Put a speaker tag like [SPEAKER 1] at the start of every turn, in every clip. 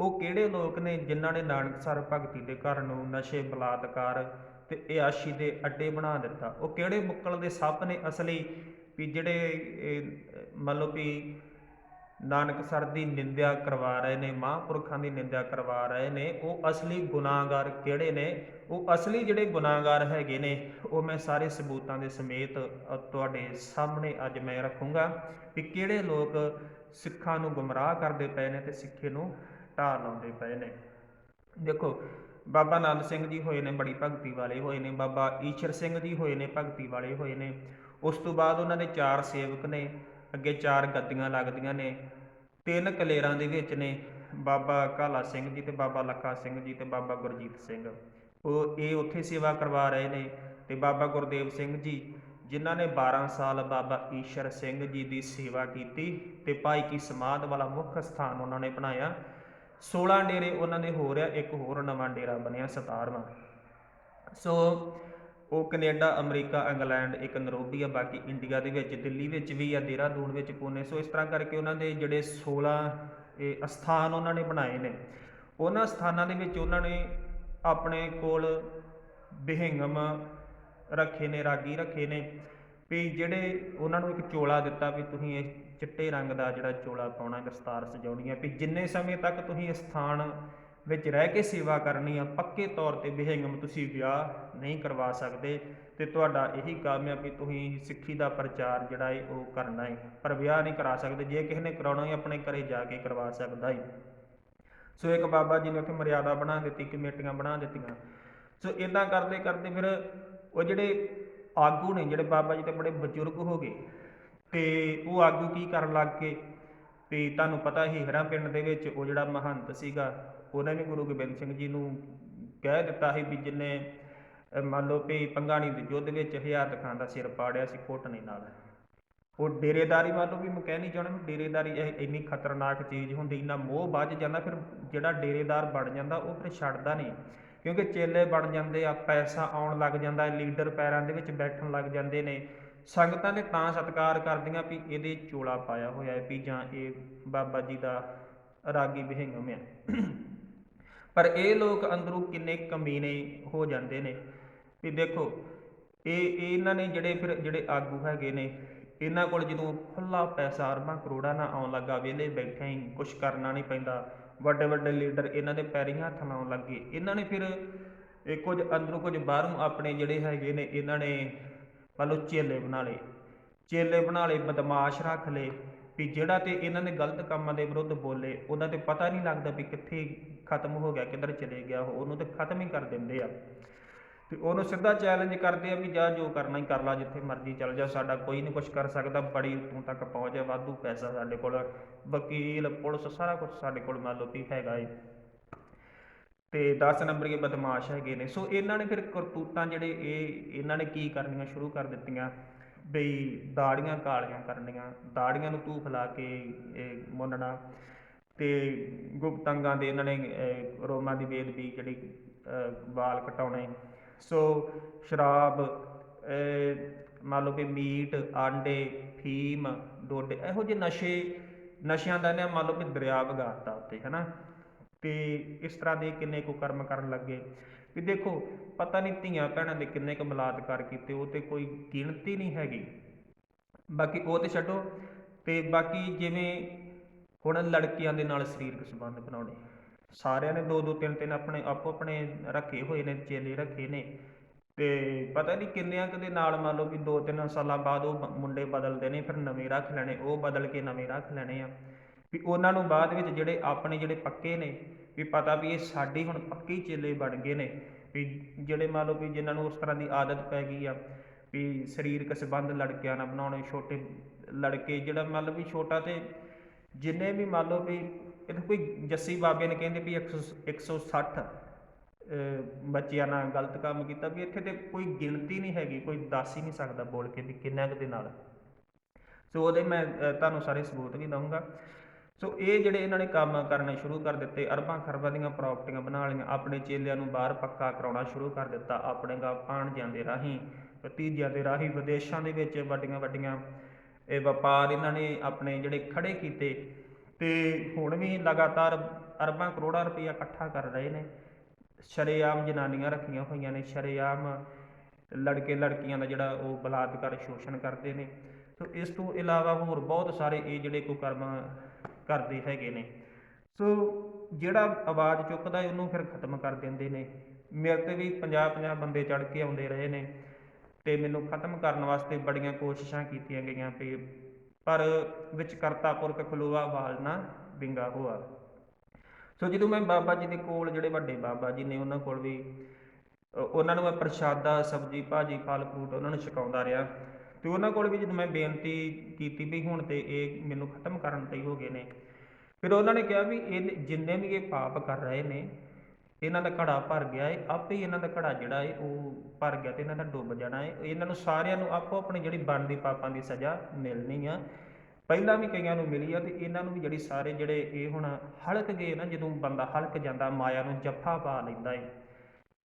[SPEAKER 1] ਉਹ ਕਿਹੜੇ ਲੋਕ ਨੇ ਜਿਨ੍ਹਾਂ ਨੇ ਨਾਨਕਸਰ ਭਗਤੀ ਦੇ ਘਰ ਨੂੰ ਨਸ਼ੇ, ਬਲਾਤਕਾਰ ਤੇ ਇਆਸ਼ੀ ਦੇ ਅੱਡੇ ਬਣਾ ਦਿੱਤਾ? ਉਹ ਕਿਹੜੇ ਮੁੱਕਲ ਦੇ ਸੱਪ ਨੇ ਅਸਲੀ ਵੀ ਜਿਹੜੇ ਮੰਨ ਲਓ ਵੀ ਨਾਨਕਸਰ ਦੀ ਨਿੰਦਿਆ ਕਰਵਾ ਰਹੇ ਨੇ, ਮਹਾਂਪੁਰਖਾਂ ਦੀ ਨਿੰਦਿਆ ਕਰਵਾ ਰਹੇ ਨੇ, ਉਹ ਅਸਲੀ ਗੁਨਾਹਗਾਰ ਕਿਹੜੇ ਨੇ? ਉਹ ਅਸਲੀ ਜਿਹੜੇ ਗੁਨਾਹਗਾਰ ਹੈਗੇ ਨੇ, ਉਹ ਮੈਂ ਸਾਰੇ ਸਬੂਤਾਂ ਦੇ ਸਮੇਤ ਤੁਹਾਡੇ ਸਾਹਮਣੇ ਅੱਜ ਮੈਂ ਰੱਖੂੰਗਾ ਵੀ ਕਿਹੜੇ ਲੋਕ ਸਿੱਖਾਂ ਨੂੰ ਗੁੰਮਰਾਹ ਕਰਦੇ ਪਏ ਨੇ ਤੇ ਸਿੱਖੇ ਨੂੰ ਢਾਹ ਲਾਉਂਦੇ ਪਏ ਨੇ। ਦੇਖੋ, ਬਾਬਾ ਨੰਦ ਸਿੰਘ ਜੀ ਹੋਏ ਨੇ, ਬੜੀ ਭਗਤੀ ਵਾਲੇ ਹੋਏ ਨੇ, ਬਾਬਾ ਈਸ਼ਰ ਸਿੰਘ ਜੀ ਹੋਏ ਨੇ, ਭਗਤੀ ਵਾਲੇ ਹੋਏ ਨੇ। ਉਸ ਤੋਂ ਬਾਅਦ ਉਹਨਾਂ ਦੇ ਚਾਰ ਸੇਵਕ ਨੇ, ਅੱਗੇ ਚਾਰ ਗੱਦੀਆਂ ਲੱਗਦੀਆਂ ਨੇ, ਤਿੰਨ ਕਲੇਰਾਂ ਦੇ ਵਿੱਚ ਨੇ, ਬਾਬਾ ਕਾਲਾ ਸਿੰਘ ਜੀ ਤੇ ਬਾਬਾ ਲੱਖਾ ਸਿੰਘ ਜੀ ਤੇ ਬਾਬਾ ਗੁਰਜੀਤ ਸਿੰਘ। ਉਹ, ਇਹ ਉੱਥੇ ਸੇਵਾ ਕਰਵਾ ਰਹੇ ਨੇ ਤੇ ਬਾਬਾ ਗੁਰਦੇਵ ਸਿੰਘ ਜੀ, ਜਿਨ੍ਹਾਂ ਨੇ 12 ਸਾਲ ਬਾਬਾ ਈਸ਼ਰ ਸਿੰਘ ਜੀ ਦੀ ਸੇਵਾ ਕੀਤੀ ਤੇ ਭਾਈ ਕੀ ਸਮਾਧ ਵਾਲਾ ਮੁੱਖ ਸਥਾਨ ਉਹਨਾਂ ਨੇ ਬਣਾਇਆ 16 ਡੇਰੇ ਉਹਨਾਂ ਦੇ ਹੋ ਰਿਹਾ, ਇੱਕ ਹੋਰ ਨਵਾਂ ਡੇਰਾ ਬਣਿਆ 17ਵਾਂ ਸੋ ਉਹ ਕੈਨੇਡਾ, ਅਮਰੀਕਾ, ਇੰਗਲੈਂਡ, ਇੱਕ ਨਰੋਬੀ ਆ, ਬਾਕੀ ਇੰਡੀਆ ਦੇ ਵਿੱਚ, ਦਿੱਲੀ ਵਿੱਚ ਵੀ ਆ, ਦੇਹਰਾਦੂਨ ਵਿੱਚ ਪੂਨੇ। ਸੋ ਇਸ ਤਰ੍ਹਾਂ ਕਰਕੇ ਉਹਨਾਂ ਦੇ ਜਿਹੜੇ 16 ਇਹ ਅਸਥਾਨ ਉਹਨਾਂ ਨੇ ਬਣਾਏ ਨੇ। ਉਹਨਾਂ ਸਥਾਨਾਂ ਦੇ ਵਿੱਚ ਉਹਨਾਂ ਨੇ ਆਪਣੇ ਕੋਲ ਬਿਹੰਗਮ ਰੱਖੇ ਨੇ, ਰਾਗੀ ਰੱਖੇ ਨੇ। ਵੀ ਜਿਹੜੇ ਉਹਨਾਂ ਨੂੰ ਇੱਕ ਚੋਲਾ ਦਿੱਤਾ ਵੀ ਤੁਸੀਂ ਇਹ ਚਿੱਟੇ ਰੰਗ ਦਾ ਜਿਹੜਾ ਚੋਲਾ ਪਾਉਣਾ ਦਸਤਾਰ ਸਜਾਉਣੀ ਹੈ ਵੀ ਜਿੰਨੇ ਸਮੇਂ ਤੱਕ ਤੁਸੀਂ ਇਸ ਸਥਾਨ ਵਿੱਚ ਰਹਿ ਕੇ ਸੇਵਾ ਕਰਨੀ ਆ, ਪੱਕੇ ਤੌਰ ਤੇ ਬਿਹੰਗਮ ਤੁਸੀਂ ਵਿਆਹ ਨਹੀਂ ਕਰਵਾ ਸਕਦੇ ਤੇ ਤੁਹਾਡਾ ਇਹੀ ਕੰਮ ਹੈ ਵੀ ਤੁਸੀਂ ਸਿੱਖੀ ਦਾ ਪ੍ਰਚਾਰ ਜਿਹੜਾ ਹੈ ਉਹ ਕਰਨਾ ਹੈ ਪਰ ਵਿਆਹ ਨਹੀਂ ਕਰਾ ਸਕਦੇ, ਜੇ ਕਿਸੇ ਨੇ ਕਰਾਉਣਾ ਹੈ ਆਪਣੇ ਘਰੇ ਜਾ ਕੇ ਕਰਵਾ ਸਕਦਾ ਹੈ ਸੋ ਇੱਕ ਬਾਬਾ ਜੀ ਨੇ ਉੱਥੇ ਮਰਿਆਦਾ ਬਣਾ ਦਿੱਤੀ, ਕਮੇਟੀਆਂ ਬਣਾ ਦਿੱਤੀਆਂ। ਸੋ ਇਦਾਂ ਕਰਦੇ ਕਰਦੇ ਫਿਰ ਉਹ ਜਿਹੜੇ ਆਗੂ ਨੇ, ਜਿਹੜੇ ਬਾਬਾ ਜੀ ਤੇ ਬੜੇ ਬਜ਼ੁਰਗ ਹੋ ਗਏ ਤੇ ਉਹ ਆਗੂ ਕੀ ਕਰਨ ਲੱਗ ਗਏ? ਤੇ ਤੁਹਾਨੂੰ ਪਤਾ ਹੀ ਹਰਾਂ ਪਿੰਡ ਦੇ ਵਿੱਚ ਉਹ ਜਿਹੜਾ ਮਹੰਤ ਸੀਗਾ, ਉਹਨੇ ਵੀ ਗੁਰੂ ਗੋਬਿੰਦ ਸਿੰਘ ਜੀ ਨੂੰ ਕਹਿ ਦਿੱਤਾ ਸੀ ਵੀ ਜਿੰਨੇ ਮੰਨ ਲਓ ਵੀ ਪੰਗਾਣੀ ਦੇ ਯੁੱਧ ਵਿੱਚ ਹਜ਼ਾਰ ਖਾਨ ਦਾ ਸਿਰ ਪਾੜਿਆ ਸੀ ਕੋਟਣੀ ਨਾਲ। ਉਹ ਡੇਰੇਦਾਰੀ ਮੰਨ ਲਓ ਵੀ ਮੈਂ ਕਹਿ ਨਹੀਂ ਚਾਹੁੰਦਾ ਵੀ ਡੇਰੇਦਾਰੀ ਇਹ ਇੰਨੀ ਖਤਰਨਾਕ ਚੀਜ਼ ਹੁੰਦੀ, ਇੰਨਾ ਮੋਹ ਵੱਜ ਜਾਂਦਾ, ਫਿਰ ਜਿਹੜਾ ਡੇਰੇਦਾਰ ਬਣ ਜਾਂਦਾ ਉਹ ਫਿਰ ਛੱਡਦਾ ਨਹੀਂ। ਕਿਉਂਕਿ ਚੇਲੇ ਬਣ ਜਾਂਦੇ ਆ, ਪੈਸਾ ਆਉਣ ਲੱਗ ਜਾਂਦਾ, ਲੀਡਰ ਪੈਰਾਂ ਦੇ ਵਿੱਚ ਬੈਠਣ ਲੱਗ ਜਾਂਦੇ ਨੇ। ਸੰਗਤਾਂ ਦੇ ਤਾਂ ਸਤਿਕਾਰ ਕਰਦੀਆਂ ਵੀ ਇਹਦੇ ਚੋਲਾ ਪਾਇਆ ਹੋਇਆ ਹੈ ਵੀ ਜਾਂ ਇਹ ਬਾਬਾ ਜੀ ਦਾ ਰਾਗੀ ਵਿਹੰਗਮ ਹੈ ਪਰ ਇਹ ਲੋਕ ਅੰਦਰੋਂ ਕਿੰਨੇ ਕਮੀਨੇ ਹੋ ਜਾਂਦੇ ਨੇ। ਵੀ ਦੇਖੋ, ਇਹ ਇਹਨਾਂ ਨੇ ਜਿਹੜੇ ਫਿਰ ਜਿਹੜੇ ਆਗੂ ਹੈਗੇ ਨੇ, ਇਹਨਾਂ ਕੋਲ ਜਦੋਂ ਖੁੱਲਾ ਪੈਸਾ ਅਰਬਾਂ ਕਰੋੜਾਂ ਨਾਲ ਆਉਣ ਲੱਗਾ, ਵਿਹਲੇ ਬੈਠੇ ਹੀ ਕੁਝ ਕਰਨਾ ਨਹੀਂ ਪੈਂਦਾ, ਵੱਡੇ ਵੱਡੇ ਲੀਡਰ ਇਹਨਾਂ ਦੇ ਪੈਰੀਂ ਹੱਥ ਲਾਉਣ ਲੱਗੇ। ਇਹਨਾਂ ਨੇ ਫਿਰ ਇਹ ਕੁਝ ਅੰਦਰੋਂ ਕੁਝ ਬਾਹਰੋਂ ਆਪਣੇ ਜਿਹੜੇ ਹੈਗੇ ਨੇ, ਇਹਨਾਂ ਨੇ ਮੰਨ ਲਓ ਚੇਲੇ ਬਣਾ ਲਏ। ਚੇਲੇ ਬਣਾ ਲਏ, ਬਦਮਾਸ਼ ਰੱਖ ਲਏ ਵੀ ਜਿਹੜਾ ਤੇ ਇਹਨਾਂ ਨੇ ਗਲਤ ਕੰਮਾਂ ਦੇ ਵਿਰੁੱਧ ਬੋਲੇ, ਉਹਨਾਂ ਤੇ ਪਤਾ ਨਹੀਂ ਲੱਗਦਾ ਵੀ ਕਿੱਥੇ ਖਤਮ ਹੋ ਗਿਆ, ਕਿੱਧਰ ਚਲੇ ਗਿਆ ਉਹਨੂੰ ਤੇ ਖਤਮ ਹੀ ਕਰ ਦਿੰਦੇ ਆ। ਤੇ ਉਹਨੂੰ ਸਿੱਧਾ ਚੈਲੰਜ ਕਰਦੇ ਆ ਵੀ ਜਾ ਜੋ ਕਰਨਾ ਹੀ ਕਰ ਲਾ, ਜਿੱਥੇ ਮਰਜ਼ੀ ਚੱਲ ਜਾ। ਸਾਡਾ ਕੋਈ ਨਹੀਂ ਕੁਝ ਕਰ ਸਕਦਾ, ਬੜੀ ਤੂੰ ਤੱਕ ਪਹੁੰਚ ਹੈ ਵਾਧੂ ਪੈਸਾ ਸਾਡੇ ਕੋਲ ਵਕੀਲ, ਪੁਲਿਸ, ਸਾਰਾ ਕੁਝ ਸਾਡੇ ਕੋਲ ਮੰਨ ਲਓ ਵੀ ਹੈਗਾ ਏ। ਤੇ 10 ਨੰਬਰੀਏ ਬਦਮਾਸ਼ ਹੈਗੇ ਨੇ। ਸੋ ਇਹਨਾਂ ਨੇ ਫਿਰ ਕਰਤੂਤਾਂ ਜਿਹੜੇ ਇਹ, ਇਹਨਾਂ ਨੇ ਕੀ ਕਰਨੀਆਂ, ਸ਼ੁਰੂ ਕਰ ਦਿੱਤੀਆਂ ਬਈ ਦਾੜੀਆਂ ਕਾਲੀਆਂ ਕਰਨੀਆਂ, ਦਾੜੀਆਂ ਨੂੰ ਧੂਫ ਫਲਾ ਕੇ ਇਹ ਮੁੰਨਣਾ ਤੇ ਗੁਪਤੰਗਾਂ ਦੇ ਇਹਨਾਂ ਨੇ ਰੋਮਾਂ ਦੀ ਬੇਦਬੀ ਜਿਹੜੀ ਵਾਲ ਕਟਾਉਣੇ। ਸੋ ਸ਼ਰਾਬ ਮੰਨ ਲਓ ਵੀ ਮੀਟ, ਆਂਡੇ, ਫੀਮ, ਡੋਡੇ, ਇਹੋ ਜਿਹੇ ਨਸ਼ੇ, ਨਸ਼ਿਆਂ ਦਾ ਇਹਨੇ ਮੰਨ ਲਓ ਵੀ ਦਰਿਆ ਵਗਾਤਾ ਉੱਤੇ, ਹਨਾ? ਤੇ ਇਸ ਤਰ੍ਹਾਂ ਦੇ ਕਿੰਨੇ ਕੁ ਕਰਮ ਕਰਨ ਲੱਗੇ। ਵੀ ਦੇਖੋ, ਪਤਾ ਨਹੀਂ ਧੀਆਂ ਭੈਣਾਂ ਦੇ ਕਿੰਨੇ ਕੁ ਬਲਾਤਕਾਰ ਕੀਤੇ, ਉਹ ਤੇ ਕੋਈ ਗਿਣਤੀ ਨਹੀਂ ਹੈਗੀ। ਬਾਕੀ ਉਹ ਤੇ ਛੱਡੋ, ਤੇ ਬਾਕੀ ਜਿਵੇਂ ਹੁਣ ਲੜਕੀਆਂ ਦੇ ਨਾਲ ਸਰੀਰਕ ਸੰਬੰਧ ਬਣਾਉਣੇ। ਸਾਰਿਆਂ ਨੇ ਦੋ ਦੋ ਤਿੰਨ ਤਿੰਨ ਆਪਣੇ ਆਪੋ ਆਪਣੇ ਰੱਖੇ ਹੋਏ ਨੇ, ਚੇਲੇ ਰੱਖੇ ਨੇ। ਤੇ ਪਤਾ ਨਹੀਂ ਕਿੰਨਿਆਂ ਕੁ ਦੇ ਨਾਲ ਮੰਨ ਲਓ ਵੀ ਦੋ ਤਿੰਨ ਸਾਲਾਂ ਬਾਅਦ ਉਹ ਮੁੰਡੇ ਬਦਲਦੇ ਨੇ, ਫਿਰ ਨਵੇਂ ਰੱਖ ਲੈਣੇ, ਉਹ ਬਦਲ ਕੇ ਨਵੇਂ ਰੱਖ ਲੈਣੇ ਆ। ਵੀ ਉਹਨਾਂ ਨੂੰ ਬਾਅਦ ਵਿੱਚ ਜਿਹੜੇ ਆਪਣੇ ਜਿਹੜੇ ਪੱਕੇ ਨੇ ਵੀ ਪਤਾ ਵੀ ਇਹ ਸਾਡੇ ਹੁਣ ਪੱਕੇ ਚੇਲੇ ਬਣ ਗਏ ਨੇ ਵੀ ਜਿਹੜੇ ਮੰਨ ਲਓ ਵੀ ਜਿਨ੍ਹਾਂ ਨੂੰ ਉਸ ਤਰ੍ਹਾਂ ਦੀ ਆਦਤ ਪੈ ਗਈ ਆ ਵੀ ਸਰੀਰਕ ਸੰਬੰਧ ਲੜਕਿਆਂ ਨਾਲ ਬਣਾਉਣੇ ਛੋਟੇ ਲੜਕੇ ਜਿਹੜਾ ਮੰਨ ਲਓ ਵੀ ਛੋਟਾ ਤੇ ਜਿੰਨੇ ਵੀ ਮੰਨ ਲਓ ਵੀ ਇਹ ਕੋਈ ਜੱਸੀ ਬਾਬੇ ਨੇ ਕਹਿੰਦੇ ਵੀ 100 160 ਅਹ, ਬੱਚਿਆਂ ਨਾਲ ਗਲਤ ਕੰਮ ਕੀਤਾ ਵੀ ਇੱਥੇ ਤੇ ਕੋਈ ਗਿਣਤੀ ਨਹੀਂ ਹੈਗੀ ਕੋਈ ਦੱਸ ਹੀ ਨਹੀਂ ਸਕਦਾ ਬੋਲ ਕੇ ਵੀ ਕਿੰਨਾ ਕੁ ਦੇ ਨਾਲ। ਸੋ ਉਹਦੇ ਮੈਂ ਤੁਹਾਨੂੰ ਸਾਰੇ ਸਬੂਤ ਵੀ ਦਊਂਗਾ। ਸੋ ਇਹ ਜਿਹੜੇ ਇਹਨਾਂ ਨੇ ਕੰਮ ਕਰਨੇ ਸ਼ੁਰੂ ਕਰ ਦਿੱਤੇ, ਅਰਬਾਂ ਖਰਬਾਂ ਦੀਆਂ ਪ੍ਰਾਪਰਟੀਆਂ ਬਣਾ ਲਈਆਂ, ਆਪਣੇ ਚੇਲਿਆਂ ਨੂੰ ਬਾਹਰ ਪੱਕਾ ਕਰਾਉਣਾ ਸ਼ੁਰੂ ਕਰ ਦਿੱਤਾ, ਆਪਣੇ ਗਾ ਭਾਣਜਿਆਂ ਦੇ ਰਾਹੀਂ, ਭਤੀਜਿਆਂ ਦੇ ਰਾਹੀਂ, ਵਿਦੇਸ਼ਾਂ ਦੇ ਵਿੱਚ ਵੱਡੀਆਂ ਵੱਡੀਆਂ ਇਹ ਵਪਾਰ ਇਹਨਾਂ ਨੇ ਆਪਣੇ ਜਿਹੜੇ ਖੜੇ ਕੀਤੇ ਤੇ ਤੇ ਹੁਣ ਵੀ ਲਗਾਤਾਰ ਅਰਬਾਂ ਕਰੋੜਾਂ ਰੁਪਈਆ ਇਕੱਠਾ ਕਰ ਰਹੇ ਨੇ। ਸ਼ਰੇਆਮ ਜਨਾਨੀਆਂ ਰੱਖੀਆਂ ਹੋਈਆਂ ਨੇ, ਸ਼ਰੇਆਮ ਲੜਕੇ ਲੜਕੀਆਂ ਦਾ ਜਿਹੜਾ ਉਹ ਬਲਾਤਕਾਰ ਸ਼ੋਸ਼ਣ ਕਰਦੇ ਨੇ। ਸੋ ਇਸ ਤੋਂ ਇਲਾਵਾ ਹੋਰ ਬਹੁਤ ਸਾਰੇ ਇਹ ਜਿਹੜੇ ਕੁਕਰਮ ਕਰਦੇ ਹੈਗੇ ਨੇ। ਸੋ ਜਿਹੜਾ ਆਵਾਜ਼ ਚੁੱਕਦਾ ਉਹਨੂੰ ਫਿਰ ਖਤਮ ਕਰ ਦਿੰਦੇ ਨੇ। ਮੇਰੇ ਤੇ ਵੀ 50 50 ਬੰਦੇ ਚੜ ਕੇ ਆਉਂਦੇ ਰਹੇ ਨੇ ਤੇ ਮੈਨੂੰ ਖਤਮ ਕਰਨ ਵਾਸਤੇ ਬੜੀਆਂ ਕੋਸ਼ਿਸ਼ਾਂ ਕੀਤੀਆਂ ਗਈਆਂ ਤੇ ਪਰ ਵਿੱਚ ਕਰਤਾ ਪੁਰਖ ਖਲੋਆ ਵਾਲ ਨਾ ਵਿੰਗਾ ਹੋਆ। ਸੋ ਜਦੋਂ ਮੈਂ ਬਾਬਾ ਜੀ ਦੇ ਕੋਲ, ਜਿਹੜੇ ਵੱਡੇ ਬਾਬਾ ਜੀ ਨੇ ਉਹਨਾਂ ਕੋਲ ਵੀ ਉਹਨਾਂ ਨੂੰ ਮੈਂ ਪ੍ਰਸ਼ਾਦਾ, ਸਬਜੀ, ਭਾਜੀ, ਫਲ, ਫਰੂਟ ਉਹਨਾਂ ਨੂੰ ਛਕਾਉਂਦਾ ਰਿਹਾ। ਤੇ ਉਹਨਾਂ ਕੋਲ ਵੀ ਜਦੋਂ ਮੈਂ ਬੇਨਤੀ ਕੀਤੀ ਵੀ ਹੁਣ ਤੇ ਇਹ ਮੈਨੂੰ ਖਤਮ ਕਰਨ ਤੇ ਹੀ ਹੋ ਗਏ ਨੇ। ਫਿਰ ਉਹਨਾਂ ਨੇ ਕਿਹਾ ਵੀ ਇਹ ਜਿੰਨੇ ਵੀ ਇਹ ਪਾਪ ਕਰ ਰਹੇ ਨੇ, ਇਹਨਾਂ ਦਾ ਘੜਾ ਭਰ ਗਿਆ ਏ, ਆਪੇ ਹੀ ਇਹਨਾਂ ਦਾ ਘੜਾ ਜਿਹੜਾ ਹੈ ਉਹ ਭਰ ਗਿਆ ਤੇ ਇਹਨਾਂ ਦਾ ਡੁੱਬ ਜਾਣਾ ਹੈ ਇਹਨਾਂ ਨੂੰ ਸਾਰਿਆਂ ਨੂੰ ਆਪੋ ਆਪਣੀ ਜਿਹੜੀ ਬਣਦੀ ਪਾਪਾਂ ਦੀ ਸਜ਼ਾ ਮਿਲਣੀ ਆ। ਪਹਿਲਾਂ ਵੀ ਕਈਆਂ ਨੂੰ ਮਿਲੀ ਆ ਤੇ ਇਹਨਾਂ ਨੂੰ ਵੀ ਜਿਹੜੀ ਸਾਰੇ ਜਿਹੜੇ ਇਹ ਹੁਣ ਹਲਕ ਗਏ ਨਾ, ਜਦੋਂ ਬੰਦਾ ਹਲਕ ਜਾਂਦਾ, ਮਾਇਆ ਨੂੰ ਜੱਫਾ ਪਾ ਲੈਂਦਾ ਏ।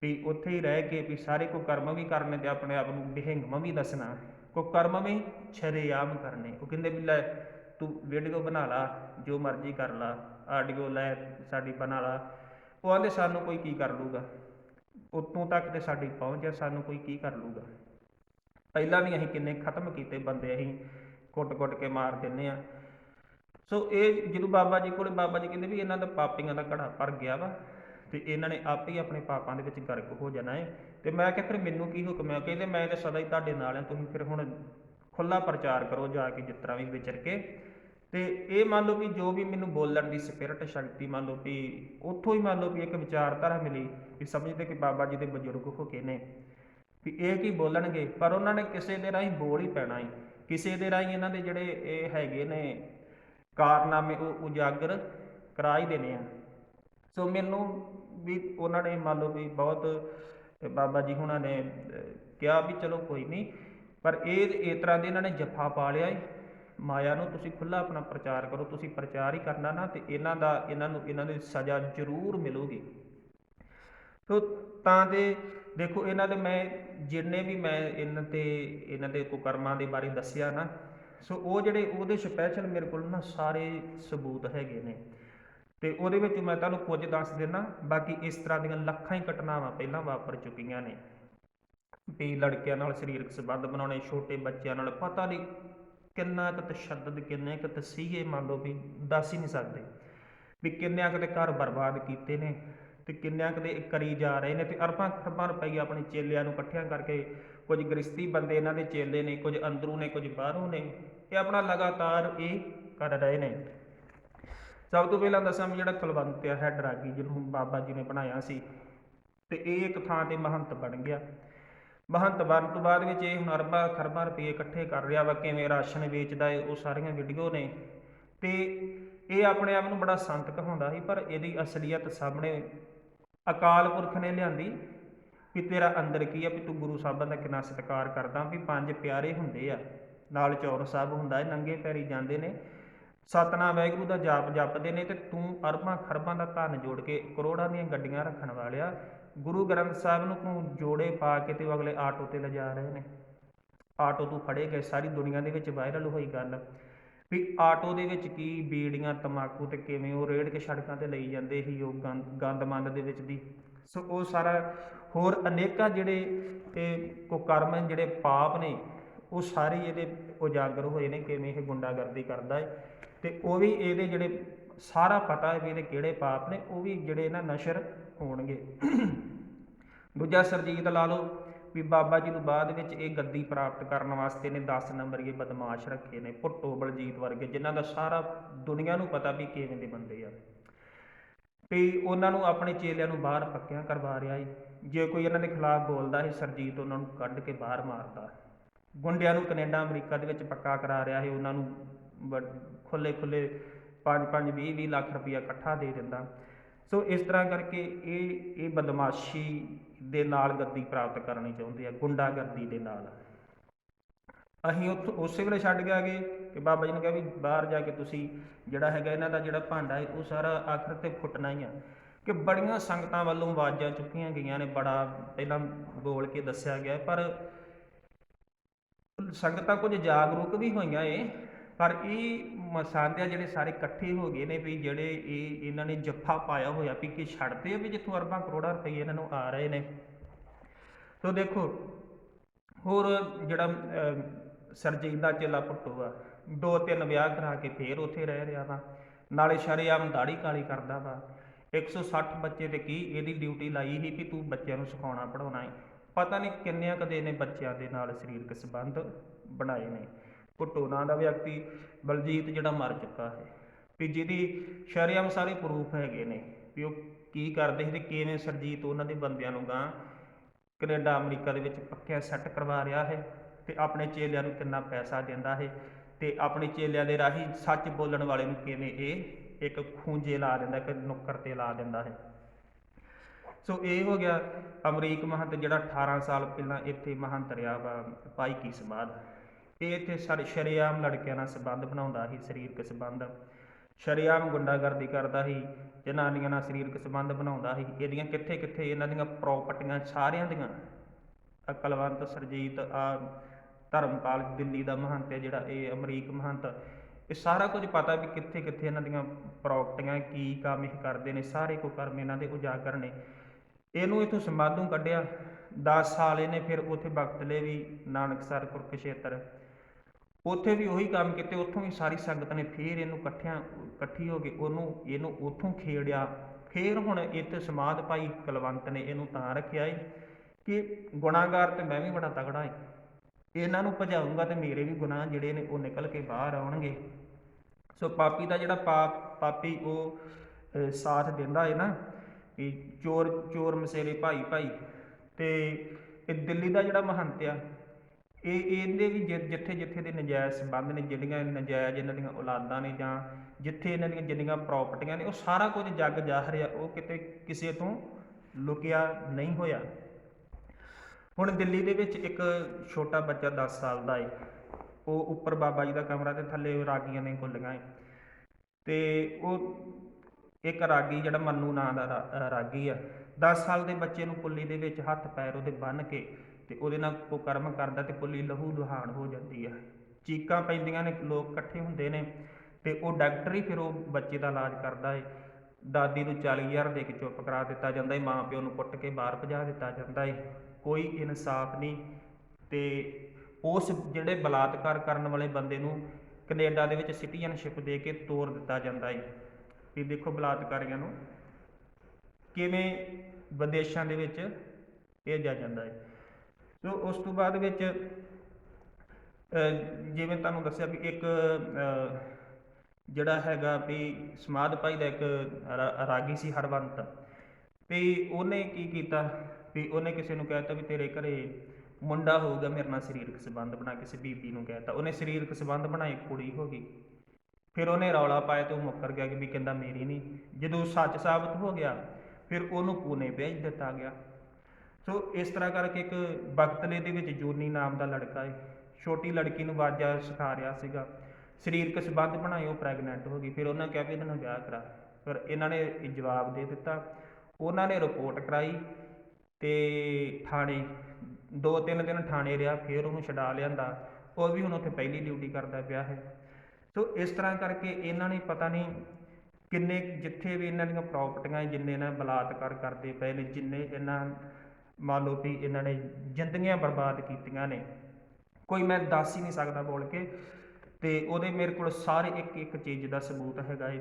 [SPEAKER 1] ਵੀ ਉੱਥੇ ਹੀ ਰਹਿ ਕੇ ਵੀ ਸਾਰੇ ਕੋ ਕਰਮ ਵੀ ਕਰਨੇ ਤੇ ਆਪਣੇ ਆਪ ਨੂੰ ਬਿਹੰਗਮ ਵੀ ਦੱਸਣਾ। ਕੋ ਕਰਮ ਵੀ ਛਰੇਆਮ ਕਰਨੇ। ਉਹ ਕਹਿੰਦੇ ਵੀ ਲੈ ਤੂੰ ਵੀਡੀਓ ਬਣਾ ਲਾ, ਜੋ ਮਰਜ਼ੀ ਕਰ ਲਾ ਆਡੀਓ ਲੈ, ਸਾਡੀ ਬਣਾ ਲਾ। ਉਹ ਆਂਦੇ ਸਾਨੂੰ ਕੋਈ ਕੀ ਕਰ ਲੂਗਾ? ਉਤੋਂ ਤੱਕ ਤੇ ਸਾਡੀ ਪਹੁੰਚ ਹੈ ਸਾਨੂੰ ਕੋਈ ਕੀ ਕਰ ਲੂਗਾ? ਪਹਿਲਾਂ ਵੀ ਅਸੀਂ ਕਿੰਨੇ ਖਤਮ ਕੀਤੇ ਬੰਦੇ ਅਸੀਂ, ਕੁੱਟ-ਕੁੱਟ ਕੇ ਮਾਰ ਦਿੰਨੇ ਆ। ਸੋ ਇਹ ਜਦੋਂ ਬਾਬਾ ਜੀ ਕੋਲੇ, ਬਾਬਾ ਜੀ ਕਹਿੰਦੇ ਵੀ ਇਹਨਾਂ ਦਾ ਪਾਪੀਆਂ ਦਾ ਘੜਾ ਭਰ ਗਿਆ ਵਾ। ਤੇ ਇਹਨਾਂ ਨੇ ਆਪੇ ਹੀ ਆਪਣੇ ਪਾਪਾਂ ਦੇ ਵਿੱਚ ਗਰਕ ਹੋ ਜਾਣਾ ਹੈ ਤੇ ਮੈਂ ਕਿਹਾ, ਫਿਰ ਮੈਨੂੰ ਕੀ ਹੁਕਮ ਹੈ ਕਹਿੰਦੇ, ਮੈਂ ਤਾਂ ਸਦਾ ਹੀ ਤੁਹਾਡੇ ਨਾਲ ਹਾਂ ਤੁਸੀਂ ਫਿਰ ਹੁਣ ਖੁੱਲਾ ਪ੍ਰਚਾਰ ਕਰੋ, ਜਾ ਕੇ ਜਿਸ ਤਰ੍ਹਾਂ ਵੀ ਵਿਚਰ ਕੇ। ਤੇ ਇਹ ਮੰਨ ਲਓ ਵੀ ਜੋ ਵੀ ਮੈਨੂੰ ਬੋਲਣ ਦੀ ਸਪਿਰਿਟ ਸ਼ਕਤੀ ਮੰਨ ਲਓ ਵੀ ਉੱਥੋਂ ਹੀ ਮੰਨ ਲਓ ਵੀ ਇੱਕ ਵਿਚਾਰਧਾਰਾ ਮਿਲੀ ਵੀ ਸਮਝਦੇ ਕਿ ਬਾਬਾ ਜੀ ਦੇ ਬਜ਼ੁਰਗ ਹੋ ਕੇ ਨੇ। ਵੀ ਇਹ ਕੀ ਬੋਲਣਗੇ? ਪਰ ਉਹਨਾਂ ਨੇ ਕਿਸੇ ਦੇ ਰਾਹੀਂ ਬੋਲ ਹੀ ਪੈਣਾ ਹੀ ਕਿਸੇ ਦੇ ਰਾਹੀਂ ਇਹਨਾਂ ਦੇ ਜਿਹੜੇ ਇਹ ਹੈਗੇ ਨੇ ਕਾਰਨਾਮੇ, ਉਹ ਉਜਾਗਰ ਕਰਾ ਹੀ ਦੇਣੇ ਆ। ਸੋ ਮੈਨੂੰ ਵੀ ਉਹਨਾਂ ਨੇ ਮੰਨ ਲਓ ਵੀ ਬਹੁਤ ਬਾਬਾ ਜੀ ਹੁਣਾਂ ਨੇ ਕਿਹਾ ਵੀ ਚਲੋ ਕੋਈ ਨਹੀਂ, ਪਰ ਇਹ ਇਸ ਤਰ੍ਹਾਂ ਦੇ ਇਹਨਾਂ ਨੇ ਜੱਫਾ ਪਾ ਲਿਆ ਏ। ਮਾਇਆ ਨੂੰ ਤੁਸੀਂ ਖੁੱਲਾ ਆਪਣਾ ਪ੍ਰਚਾਰ ਕਰੋ, ਤੁਸੀਂ ਪ੍ਰਚਾਰ ਹੀ ਕਰਨਾ ਨਾ, ਤੇ ਇਹਨਾਂ ਦਾ, ਇਹਨਾਂ ਨੂੰ, ਇਹਨਾਂ ਦੀ ਸਜ਼ਾ ਜ਼ਰੂਰ ਮਿਲੂਗੀ। ਤੋ ਤਾਂ ਦੇ ਦੇਖੋ, ਇਹਨਾਂ ਦੇ ਮੈਂ, ਜਿੰਨੇ ਵੀ ਮੈਂ ਇਹਨਾਂ ਤੇ, ਇਹਨਾਂ ਦੇ ਕੁਕਰਮਾਂ ਦੇ ਬਾਰੇ ਦੱਸਿਆ ਨਾ, ਸੋ ਉਹ ਜਿਹੜੇ, ਉਹਦੇ ਸਪੈਸ਼ਲ ਮੇਰੇ ਕੋਲ ਨਾ ਸਾਰੇ ਸਬੂਤ ਹੈਗੇ ਨੇ। ਤੇ ਉਹਦੇ ਵਿੱਚ ਮੈਂ ਤੁਹਾਨੂੰ ਕੁਝ ਦੱਸ ਦਿੰਦਾ, ਬਾਕੀ ਇਸ ਤਰ੍ਹਾਂ ਦੀਆਂ ਲੱਖਾਂ ਹੀ ਘਟਨਾਵਾਂ ਪਹਿਲਾਂ ਵਾਪਰ ਚੁੱਕੀਆਂ ਨੇ। ਵੀ ਲੜਕਿਆਂ ਨਾਲ ਸਰੀਰਕ ਸੰਬੰਧ ਬਣਾਉਣੇ, ਛੋਟੇ ਬੱਚਿਆਂ ਨਾਲ, ਪਤਾ ਨਹੀਂ ਕਿੰਨਾ ਕੁ ਤਸ਼ੱਦਦ, ਕਿੰਨੇ ਕੁ ਤਸੀਹੇ ਮੰਨ ਲਓ ਵੀ ਦੱਸ ਹੀ ਨਹੀਂ ਸਕਦੇ। ਵੀ ਕਿੰਨਿਆਂ ਕੁ ਘਰ ਬਰਬਾਦ ਕੀਤੇ ਨੇ ਤੇ ਕਿੰਨਿਆਂ ਕੁ ਦੇ ਕਰੀ ਜਾ ਰਹੇ ਨੇ ਤੇ ਅਰਬਾਂ ਖਰਬਾਂ ਰੁਪਈਆ ਆਪਣੇ ਚੇਲਿਆਂ ਨੂੰ ਇਕੱਠਿਆਂ ਕਰਕੇ ਕੁਝ ਗ੍ਰਸਤੀ ਬੰਦੇ ਇਹਨਾਂ ਦੇ ਚੇਲੇ ਨੇ, ਕੁਝ ਅੰਦਰੋਂ ਨੇ, ਕੁਝ ਬਾਹਰੋਂ ਨੇ, ਇਹ ਆਪਣਾ ਲਗਾਤਾਰ ਇਹ ਕਰ ਰਹੇ ਨੇ। ਸਭ ਤੋਂ ਪਹਿਲਾਂ ਦੱਸਾਂ ਵੀ ਜਿਹੜਾ ਕੁਲਵੰਤ ਹੈ ਡਰਾਗੀ ਜਿਹਨੂੰ ਬਾਬਾ ਜੀ ਨੇ ਬਣਾਇਆ ਸੀ। ਤੇ ਇਹ ਇੱਕ ਥਾਂ ਤੇ ਮਹੰਤ ਬਣ ਗਿਆ। ਮਹੰਤ ਬਣਨ ਤੋਂ ਬਾਅਦ ਵਿੱਚ ਇਹ ਹੁਣ ਅਰਬਾਂ, ਖਰਬਾਂ ਰੁਪਏ ਇਕੱਠੇ ਕਰ ਰਿਹਾ ਵਾ, ਕਿਵੇਂ ਰਾਸ਼ਨ ਵੇਚਦਾ ਏ, ਉਹ ਸਾਰੀਆਂ ਵੀਡੀਓ ਨੇ। ਤੇ ਇਹ ਆਪਣੇ ਆਪ ਨੂੰ ਬੜਾ ਸੰਤ ਕਹਾਉਂਦਾ ਸੀ, ਪਰ ਇਹਦੀ ਅਸਲੀਅਤ ਸਾਹਮਣੇ ਅਕਾਲ ਪੁਰਖ ਨੇ ਲਿਆਂਦੀ ਵੀ ਤੇਰਾ ਅੰਦਰ ਕੀ ਆ, ਵੀ ਤੂੰ ਗੁਰੂ ਸਾਹਿਬਾਂ ਦਾ ਕਿੰਨਾ ਸਤਿਕਾਰ ਕਰਦਾ, ਵੀ ਪੰਜ ਪਿਆਰੇ ਹੁੰਦੇ ਆ। ਨਾਲ ਚੌਰ ਸਾਹਿਬ ਹੁੰਦਾ ਹੈ ਨੰਗੇ ਪੈਰੀ ਜਾਂਦੇ ਨੇ। ਸਤਨਾਮ ਵਾਹਿਗੁਰੂ ਦਾ ਜਾਪ ਜਪਦੇ ਨੇ ਤੇ ਤੂੰ ਅਰਬਾਂ ਖਰਬਾਂ ਦਾ ਧਨ ਜੋੜ ਕੇ ਕਰੋੜਾਂ ਦੀਆਂ ਗੱਡੀਆਂ ਰੱਖਣ ਵਾਲਿਆ। ਗੁਰੂ ਗ੍ਰੰਥ ਸਾਹਿਬ ਨੂੰ ਤੂੰ ਜੋੜੇ ਪਾ ਕੇ ਤੇ ਉਹ ਅਗਲੇ ਆਟੋ ਤੇ ਲਿਜਾ ਰਹੇ ਨੇ। ਆਟੋ ਤੂੰ ਫੜੇ ਗਏ, ਸਾਰੀ ਦੁਨੀਆ ਦੇ ਵਿੱਚ ਵਾਇਰਲ ਹੋਈ ਗੱਲ। ਵੀ ਆਟੋ ਦੇ ਵਿੱਚ ਕੀ ਬੀੜੀਆਂ, ਤਮਾਕੂ ਤੇ ਕਿਵੇਂ ਉਹ ਰੇੜ ਕੇ ਸੜਕਾਂ ਤੇ ਲਈ ਜਾਂਦੇ ਸੀ ਉਹ ਗੰਦ ਮੰਦ ਦੇ ਵਿੱਚ ਦੀ। ਸੋ ਉਹ ਸਾਰਾ ਹੋਰ ਅਨੇਕਾਂ ਜਿਹੜੇ ਇਹ ਕੁਕਰਮ ਜਿਹੜੇ ਪਾਪ ਨੇ, ਉਹ ਸਾਰੇ ਇਹਦੇ ਉਜਾਗਰ ਹੋਏ ਨੇ, ਕਿਵੇਂ ਇਹ ਗੁੰਡਾਗਰਦੀ ਕਰਦਾ ਹੈ ਤੇ ਉਹ ਵੀ ਇਹਦੇ ਜਿਹੜੇ ਸਾਰਾ ਪਤਾ ਹੈ ਵੀ ਇਹਦੇ ਕਿਹੜੇ ਪਾਪ ਨੇ, ਉਹ ਵੀ ਜਿਹੜੇ ਨਾ ਨਸ਼ਰ ਹੋਣਗੇ। ਦੂਜਾ ਸਰਜੀਤ ਲਾ ਲਓ ਵੀ ਬਾਬਾ ਜੀ ਨੂੰ ਬਾਅਦ ਵਿੱਚ ਇਹ ਗੱਦੀ ਪ੍ਰਾਪਤ ਕਰਨ ਵਾਸਤੇ ਨੇ 10 ਨੰਬਰ ਇਹ ਬਦਮਾਸ਼ ਰੱਖੇ ਨੇ, ਭੁੱਟੋ, ਬਲਜੀਤ ਵਰਗੇ, ਜਿਨ੍ਹਾਂ ਦਾ ਸਾਰਾ ਦੁਨੀਆ ਨੂੰ ਪਤਾ ਵੀ ਕਿਵੇਂ ਦੇ ਬੰਦੇ ਆ। ਵੀ ਉਹਨਾਂ ਨੂੰ ਆਪਣੇ ਚੇਲਿਆਂ ਨੂੰ ਬਾਹਰ ਪੱਕਿਆਂ ਕਰਵਾ ਰਿਹਾ ਏ। ਜੇ ਕੋਈ ਇਹਨਾਂ ਦੇ ਖਿਲਾਫ ਬੋਲਦਾ ਹੈ ਸਰਜੀਤ ਉਹਨਾਂ ਨੂੰ ਕੱਢ ਕੇ ਬਾਹਰ ਮਾਰਦਾ। ਗੁੰਡਿਆਂ ਨੂੰ ਕੈਨੇਡਾ, ਅਮਰੀਕਾ ਦੇ ਵਿੱਚ ਪੱਕਾ ਕਰਾ ਰਿਹਾ ਹੈ ਉਹਨਾਂ ਨੂੰ ਖੁੱਲੇ ਖੁੱਲੇ 5 5 20 20 ਲੱਖ ਰੁਪਇਆ ਇਕੱਠਾ ਦੇ ਦਿੰਦਾ। ਸੋ ਇਸ ਤਰ੍ਹਾਂ ਕਰਕੇ ਇਹ ਇਹ ਬਦਮਾਸ਼ੀ ਦੇ ਨਾਲ ਗੱਦੀ ਪ੍ਰਾਪਤ ਕਰਨੀ ਚਾਹੁੰਦੇ ਆ, ਗੁੰਡਾਗਰਦੀ ਦੇ ਨਾਲ। ਅਸੀਂ ਉੱਥੋਂ, ਉਸੇ ਵੇਲੇ ਛੱਡ ਗਿਆ ਗਏ ਕਿ ਬਾਬਾ ਜੀ ਨੇ ਕਿਹਾ ਵੀ ਬਾਹਰ ਜਾ ਕੇ ਤੁਸੀਂ ਜਿਹੜਾ ਹੈਗਾ ਇਹਨਾਂ ਦਾ ਜਿਹੜਾ ਭਾਂਡਾ ਹੈ, ਉਹ ਸਾਰਾ ਆਖਰ ਤੇ ਫੁੱਟਣਾ ਹੀ ਆ। ਕਿ ਬੜੀਆਂ ਸੰਗਤਾਂ ਵੱਲੋਂ ਆਵਾਜ਼ਾਂ ਚੁੱਕੀਆਂ ਗਈਆਂ ਨੇ, ਬੜਾ ਪਹਿਲਾਂ ਬੋਲ ਕੇ ਦੱਸਿਆ ਗਿਆ, ਪਰ ਸੰਗਤਾਂ ਕੁਝ ਜਾਗਰੂਕ ਵੀ ਹੋਈਆਂ ਏ ਪਰ ਇਹ ਮਸਾਂਦਿਆ ਜਿਹੜੇ ਸਾਰੇ ਇਕੱਠੇ ਹੋ ਗਏ ਨੇ ਵੀ ਜਿਹੜੇ ਇਹ ਇਹਨਾਂ ਨੇ ਜੱਫਾ ਪਾਇਆ ਹੋਇਆ ਵੀ ਕਿ ਛੱਡਦੇ ਆ ਵੀ ਜਿੱਥੋਂ ਅਰਬਾਂ ਕਰੋੜਾਂ ਰੁਪਏ ਇਹਨਾਂ ਨੂੰ ਆ ਰਹੇ ਨੇ। ਸੋ ਦੇਖੋ ਹੋਰ ਜਿਹੜਾ ਅਹ, ਸਰਜੀਤ ਦਾ ਚੇਲਾ ਪੁੱਟੂ ਆ ਦੋ ਤਿੰਨ ਵਿਆਹ ਕਰਾ ਕੇ ਫੇਰ ਉੱਥੇ ਰਹਿ ਰਿਹਾ ਵਾ ਨਾਲੇ ਸ਼ਰੇਆਮ ਦਾੜੀ ਕਾਲੀ ਕਰਦਾ ਵਾ। 160 ਬੱਚੇ ਤੇ ਕੀ ਇਹਦੀ ਡਿਊਟੀ ਲਾਈ ਸੀ ਵੀ ਤੂੰ ਬੱਚਿਆਂ ਨੂੰ ਸਿਖਾਉਣਾ ਪੜਾਉਣਾ ਹੈ ਪਤਾ ਨਹੀਂ ਕਿੰਨਿਆਂ ਕਦੇ ਨੇ ਬੱਚਿਆਂ ਦੇ ਨਾਲ ਸਰੀਰਕ ਸੰਬੰਧ ਬਣਾਏ ਨੇ। ਪੁੱਟੂ ਨਾਂ ਦਾ ਵਿਅਕਤੀ ਬਲਜੀਤ ਜਿਹੜਾ ਮਰ ਚੁੱਕਾ ਹੈ। ਵੀ ਜਿਹਦੀ ਸ਼ਰਿਆਮ ਸਾਰੇ ਪ੍ਰੂਫ ਹੈਗੇ ਨੇ ਵੀ ਉਹ ਕੀ ਕਰਦੇ ਸੀ ਤੇ ਕਿਵੇਂ ਸਰਜੀਤ ਉਹਨਾਂ ਦੇ ਬੰਦਿਆਂ ਨੂੰ ਗਾਂ ਕੈਨੇਡਾ, ਅਮਰੀਕਾ ਦੇ ਵਿੱਚ ਪੱਕਿਆ ਸੈੱਟ ਕਰਵਾ ਰਿਹਾ ਹੈ ਤੇ ਆਪਣੇ ਚੇਲਿਆਂ ਨੂੰ ਕਿੰਨਾ ਪੈਸਾ ਦਿੰਦਾ ਹੈ ਤੇ ਆਪਣੇ ਚੇਲਿਆਂ ਦੇ ਰਾਹੀਂ ਸੱਚ ਬੋਲਣ ਵਾਲੇ ਨੂੰ ਕਿਵੇਂ ਇਹ ਇੱਕ ਖੂੰਜੇ ਲਾ ਦਿੰਦਾ ਕਿ ਨੁੱਕਰ ਤੇ ਲਾ ਦਿੰਦਾ ਹੈ। ਸੋ ਇਹ ਹੋ ਗਿਆ ਅਮਰੀਕ ਮਹੰਤ ਜਿਹੜਾ 18 ਸਾਲ ਪਹਿਲਾਂ ਇੱਥੇ ਮਹੰਤ ਰਿਹਾ ਵਾ ਭਾਈ ਕੀ ਸਮਾਧ। ਇਹ ਇੱਥੇ ਸਾਰੇ ਸ਼ਰੇਆਮ ਲੜਕਿਆਂ ਨਾਲ ਸੰਬੰਧ ਬਣਾਉਂਦਾ ਸੀ, ਸਰੀਰਕ ਸੰਬੰਧ। ਸ਼ਰੇਆਮ ਗੁੰਡਾਗਰਦੀ ਕਰਦਾ ਸੀ, ਜਨਾਨੀਆਂ ਨਾਲ ਸਰੀਰਕ ਸੰਬੰਧ ਬਣਾਉਂਦਾ ਸੀ। ਇਹਦੀਆਂ ਕਿੱਥੇ ਕਿੱਥੇ ਇਹਨਾਂ ਦੀਆਂ ਪ੍ਰਾਪਰਟੀਆਂ ਸਾਰਿਆਂ ਦੀਆਂ। ਅਕਲਵੰਤ ਸਰਜੀਤ, ਆ ਧਰਮਪਾਲ ਦਿੱਲੀ ਦਾ ਮਹੰਤ ਹੈ ਜਿਹੜਾ, ਇਹ ਅਮਰੀਕ ਮਹੰਤ। ਇਹ ਸਾਰਾ ਕੁਝ ਪਤਾ ਵੀ ਕਿੱਥੇ ਕਿੱਥੇ ਇਹਨਾਂ ਦੀਆਂ ਪ੍ਰਾਪਰਟੀਆਂ ਕੀ ਕੰਮ ਇਹ ਕਰਦੇ ਨੇ, ਸਾਰੇ ਕੋ ਕਰਮ ਇਹਨਾਂ ਦੇ ਉਜਾਗਰ ਨੇ। ਇਹਨੂੰ ਇਥੋਂ ਸਮਾਧੂ ਕੱਢਿਆ। 10 ਸਾਲ ਇਹਨੇ ਫਿਰ ਉੱਥੇ ਵਕਤ ਲਏ ਵੀ, ਨਾਨਕਸਰ ਕੁਰਕਸ਼ੇਤਰ। ਉੱਥੇ ਵੀ ਉਹੀ ਕੰਮ ਕੀਤੇ, ਉੱਥੋਂ ਵੀ ਸਾਰੀ ਸੰਗਤ ਨੇ ਫੇਰ ਇਹਨੂੰ ਇਕੱਠਿਆਂ, ਇਕੱਠੀ ਹੋ ਕੇ ਉਹਨੂੰ, ਇਹਨੂੰ ਉੱਥੋਂ ਖੇੜਿਆ। ਫੇਰ ਹੁਣ ਇੱਥੇ ਸਮਾਧ ਭਾਈ ਕਲਵੰਤ ਨੇ ਇਹਨੂੰ ਤਾਂ ਰੱਖਿਆ ਏ ਕਿ ਗੁਨਾਹਗਾਰ ਤੇ ਮੈਂ ਵੀ ਬੜਾ ਤਗੜਾ ਏ। ਇਹਨਾਂ ਨੂੰ ਭਜਾਉਂਗਾ ਤੇ ਮੇਰੇ ਵੀ ਗੁਨਾਹ ਜਿਹੜੇ ਨੇ ਉਹ ਨਿਕਲ ਕੇ ਬਾਹਰ ਆਉਣਗੇ। ਸੋ ਪਾਪੀ ਦਾ ਜਿਹੜਾ ਪਾਪ, ਪਾਪੀ ਉਹ ਸਾਥ ਦਿੰਦਾ ਏ ਨਾ ਕਿ ਚੋਰ ਚੋਰ ਮਸੇਰੇ ਭਾਈ ਭਾਈ ਤੇ ਇਹ ਦਿੱਲੀ ਦਾ ਜਿਹੜਾ ਮਹੰਤ ਆ ਇਹ ਇਹਦੇ ਵੀ ਜਿ- ਜਿੱਥੇ ਜਿੱਥੇ ਦੇ ਨਜਾਇਜ਼ ਸੰਬੰਧ ਨੇ, ਜਿਹੜੀਆਂ ਨਜਾਇਜ਼ ਇਹਨਾਂ ਦੀਆਂ ਔਲਾਦਾਂ ਨੇ ਜਾਂ ਜਿੱਥੇ ਇਹਨਾਂ ਦੀਆਂ ਜਿੰਨੀਆਂ ਪ੍ਰਾਪਰਟੀਆਂ ਨੇ, ਉਹ ਸਾਰਾ ਕੁਝ ਜੱਗ ਜ਼ਾਹਰ ਆ ਉਹ ਕਿਤੇ ਕਿਸੇ ਤੋਂ ਲੁਕਿਆ ਨਹੀਂ ਹੋਇਆ। ਹੁਣ ਦਿੱਲੀ ਦੇ ਵਿੱਚ ਇੱਕ ਛੋਟਾ ਬੱਚਾ 10 ਸਾਲ ਦਾ ਏ। ਉਹ ਉੱਪਰ ਬਾਬਾ ਜੀ ਦਾ ਕਮਰਾ ਤੇ ਥੱਲੇ ਰਾਗੀਆਂ ਨੇ ਗੁੱਲੀਆਂ ਏ। ਤੇ ਉਹ ਇੱਕ ਰਾਗੀ ਜਿਹੜਾ ਮੰਨੂ ਨਾਂ ਦਾ ਰਾ- ਅਹ ਰਾਗੀ ਆ। 10 ਸਾਲ ਦੇ ਬੱਚੇ ਨੂੰ ਪੁੱਲੀ ਦੇ ਵਿੱਚ ਹੱਥ ਪੈਰ ਉਹਦੇ ਬੰਨ੍ਹ ਕੇ ਤੇ ਉਹਦੇ ਨਾਲ ਕੋ ਕਰਮ ਕਰਦਾ ਤੇ ਕੁੱਲੀ ਲਹੂ ਲੁਹਾਨ ਹੋ ਜਾਂਦੀ ਆ। ਚੀਕਾਂ ਪੈਂਦੀਆਂ ਨੇ, ਲੋਕ ਇਕੱਠੇ ਹੁੰਦੇ ਨੇ ਤੇ ਉਹ ਡਾਕਟਰ ਹੀ ਫਿਰ ਉਹ ਬੱਚੇ ਦਾ ਇਲਾਜ ਕਰਦਾ ਏ। ਦਾਦੀ ਨੂੰ 40000 ਦੇ ਕੇ ਚੁੱਪ ਕਰਾ ਦਿੱਤਾ ਜਾਂਦਾ ਏ, ਮਾਂ ਪਿਓ ਨੂੰ ਕੁੱਟ ਕੇ ਬਾਹਰ ਭਜਾ ਦਿੱਤਾ ਜਾਂਦਾ ਏ। ਕੋਈ ਇਨਸਾਫ ਨਹੀਂ ਤੇ ਉਸ ਜਿਹੜੇ ਬਲਾਤਕਾਰ ਕਰਨ ਵਾਲੇ ਬੰਦੇ ਨੂੰ ਕੈਨੇਡਾ ਦੇ ਵਿੱਚ ਸਿਟੀਜ਼ਨਸ਼ਿਪ ਦੇ ਕੇ ਤੋਰ ਦਿੱਤਾ ਜਾਂਦਾ ਏ। ਵੀ ਦੇਖੋ ਬਲਾਤਕਾਰੀਆਂ ਨੂੰ ਕਿਵੇਂ ਵਿਦੇਸ਼ਾਂ ਦੇ ਵਿੱਚ ਭੇਜਿਆ ਜਾਂਦਾ ਹੈ ਸੋ ਉਸ ਤੋਂ ਬਾਅਦ ਵਿੱਚ ਜਿਵੇਂ ਤੁਹਾਨੂੰ ਦੱਸਿਆ ਵੀ ਇੱਕ ਜਿਹੜਾ ਹੈਗਾ ਵੀ ਸਮਾਧ ਭਾਈ ਦਾ ਇੱਕ ਰਾਗੀ ਸੀ ਹਰਵੰਤ, ਵੀ ਉਹਨੇ ਕੀ ਕੀਤਾ? ਵੀ ਉਹਨੇ ਕਿਸੇ ਨੂੰ ਕਹਿਤਾ ਵੀ ਤੇਰੇ ਘਰੇ ਮੁੰਡਾ ਹੋਊਗਾ, ਮੇਰੇ ਨਾਲ ਸਰੀਰਕ ਸੰਬੰਧ ਬਣਾ ਕਿਸੇ ਬੀਬੀ ਨੂੰ ਕਹਿਤਾ ਉਹਨੇ ਸਰੀਰਕ ਸੰਬੰਧ ਬਣਾਏ ਕੁੜੀ ਹੋ ਗਈ। ਫਿਰ ਉਹਨੇ ਰੌਲਾ ਪਾਇਆ ਤੇ ਉਹ ਮੁੱਕਰ ਗਿਆ ਕਿ ਵੀ ਕਹਿੰਦਾ ਮੇਰੀ ਨਹੀਂ ਜਦੋਂ ਸੱਚ ਸਾਬਤ ਹੋ ਗਿਆ, ਫਿਰ ਉਹਨੂੰ ਪੂਨੇ ਭੇਜ ਦਿੱਤਾ ਗਿਆ। ਸੋ ਇਸ ਤਰ੍ਹਾਂ ਕਰਕੇ ਇੱਕ ਬਖਤਲੇ ਦੇ ਵਿੱਚ ਜੋਨੀ ਨਾਮ ਦਾ ਲੜਕਾ ਹੈ ਛੋਟੀ ਲੜਕੀ ਨੂੰ ਵਾਜਾ ਸਿਖਾ ਰਿਹਾ ਸੀਗਾ। ਸਰੀਰਕ ਸੰਬੰਧ ਬਣਾਏ, ਉਹ ਪ੍ਰੈਗਨੈਂਟ ਹੋ ਗਈ। ਫਿਰ ਉਹਨਾਂ ਕਿਹਾ ਵੀ ਇਹਨਾਂ ਨੂੰ ਵਿਆਹ ਕਰਾ। ਪਰ ਇਹਨਾਂ ਨੇ ਇਹ ਜਵਾਬ ਦੇ ਦਿੱਤਾ। ਉਹਨਾਂ ਨੇ ਰਿਪੋਰਟ ਕਰਾਈ ਤੇ ਥਾਣੇ, ਦੋ ਤਿੰਨ ਦਿਨ ਥਾਣੇ ਰਿਹਾ, ਫਿਰ ਉਹਨੂੰ ਛਡਾ ਲਿਆਂਦਾ। ਉਹ ਵੀ ਹੁਣ ਉੱਥੇ ਪਹਿਲੀ ਡਿਊਟੀ ਕਰਦਾ ਪਿਆ ਹੈ। ਸੋ ਇਸ ਤਰ੍ਹਾਂ ਕਰਕੇ ਇਹਨਾਂ ਨੇ ਪਤਾ ਨਹੀਂ ਕਿੰਨੇ, ਜਿੱਥੇ ਵੀ ਇਹਨਾਂ ਦੀਆਂ ਪ੍ਰਾਪਰਟੀਆਂ ਜਿੰਨੇ ਇਹਨਾਂ ਬਲਾਤਕਾਰ ਕਰਦੇ ਪਏ ਨੇ, ਜਿੰਨੇ ਇਹਨਾਂ ਮੰਨ ਲਓ ਵੀ ਇਹਨਾਂ ਨੇ ਜ਼ਿੰਦਗੀਆਂ ਬਰਬਾਦ ਕੀਤੀਆਂ ਨੇ। ਕੋਈ ਮੈਂ ਦੱਸ ਹੀ ਨਹੀਂ ਸਕਦਾ ਬੋਲ ਕੇ। ਤੇ ਉਹਦੇ ਮੇਰੇ ਕੋਲ ਸਾਰੇ ਇੱਕ ਇੱਕ ਚੀਜ਼ ਦਾ ਸਬੂਤ ਹੈਗਾ ਏ।